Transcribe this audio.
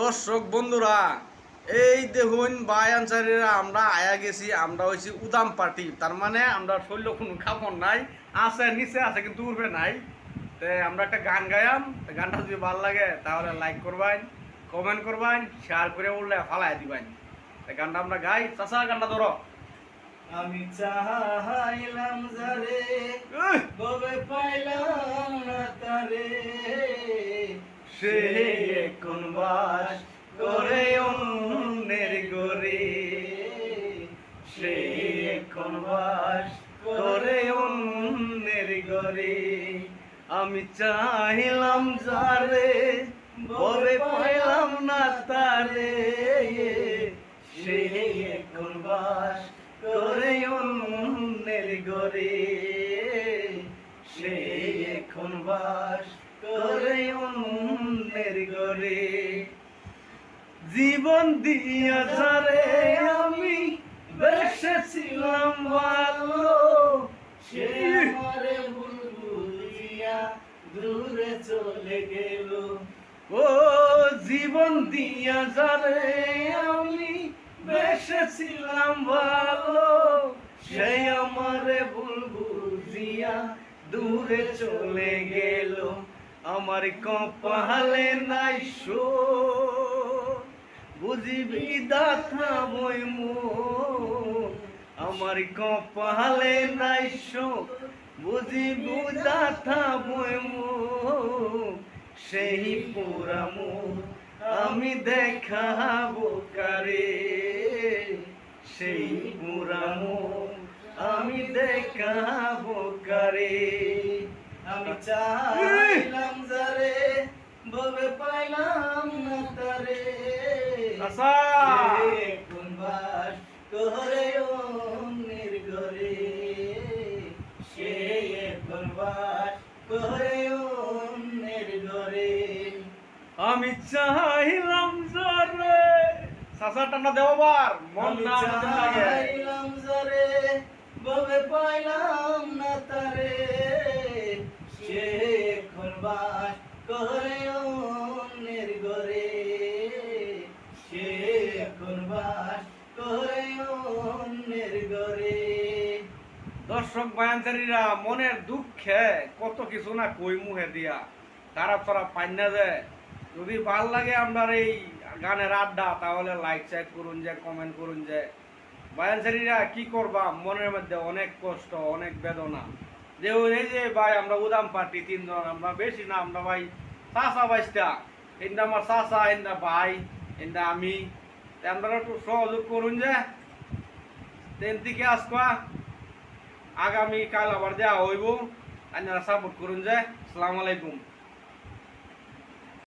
দর্শক বন্ধুরা এই দেখুন বাই আনসারিরা আমরা আয়া গেছি আমরা হয়েছি উদাম পার্টি। তার মানে আমরা শরীর কোনো খাপড় নাই আছে নিচে আছে কিন্তু উঠবে নাই। তো আমরা একটা গান গায়াম গানটা যদি ভালো লাগে তাহলে লাইক করবেন কমেন্ট করবেন শেয়ার করে উঠলে ফালাই দিবেন তো গানটা আমরা গাই। চাষা গানটা ধরো। আমি চাহাইলাম যারে ববে পাইলাম না তারে। সে কোন বাস করে আমি চাহিলাম যারে ববে পাইলাম না তারে। সে এখন বাস করে অন্যের গরে সে এখন বাস জীবন দিয়া যারে আমি বেসেছিলাম ভালো। সে আমারে ভুল দূরে চলে গেল। ও জীবন দিয়া যারে আমি বেসেছিলাম ভালো। সেই আমারে ভুল দূরে চলে গেল। আমার কপালে নাই শো দাথা বই আমার কপালে নাই শো বুঝিবি দাথা বই সেই পুরামু আমি দেখাবো কারে সেই পুরামু আমি দেখাবো কারে আমি চাহাইলাম যারে ববে পাইলাম না তারে আচ্ছা। কোন বাস করে অন্যের ঘরে। সে কোন বাস অন্যের ঘরে। আমি চাইলাম জরে সাসা টানা দেওয়ার মন না চাইলাম যারে ববে পাইলাম না তারে। সে এখন বাস করে দর্শক বায়ানচারীরা, মনের দুঃখে কত কিছু না কই মুহে দিয়া। খারাপ খারাপ পান্না যায় যদি ভালো লাগে আপনার এই গানের আড্ডা, তাহলে লাইক চাইক করুন যে কমেন্ট করুন যে। বায়ানচারীরা, কি করবা? মনের মধ্যে অনেক কষ্ট, অনেক বেদনা। যে এই যে ভাই, আমরা উদাম পার্টি তিনজন, আমরা বেশি না, আমরা ভাই চাষা বাইশটা। এন্দা আমার চাষা এন্দা ভাই এন্দা আমি। আপনারা একটু সহযোগ করুন যে। তেন থেকে আসবা আগামী কাল আবার দেওয়া হইব। আপনারা সাপোর্ট করুন যে। আসসালামু আলাইকুম।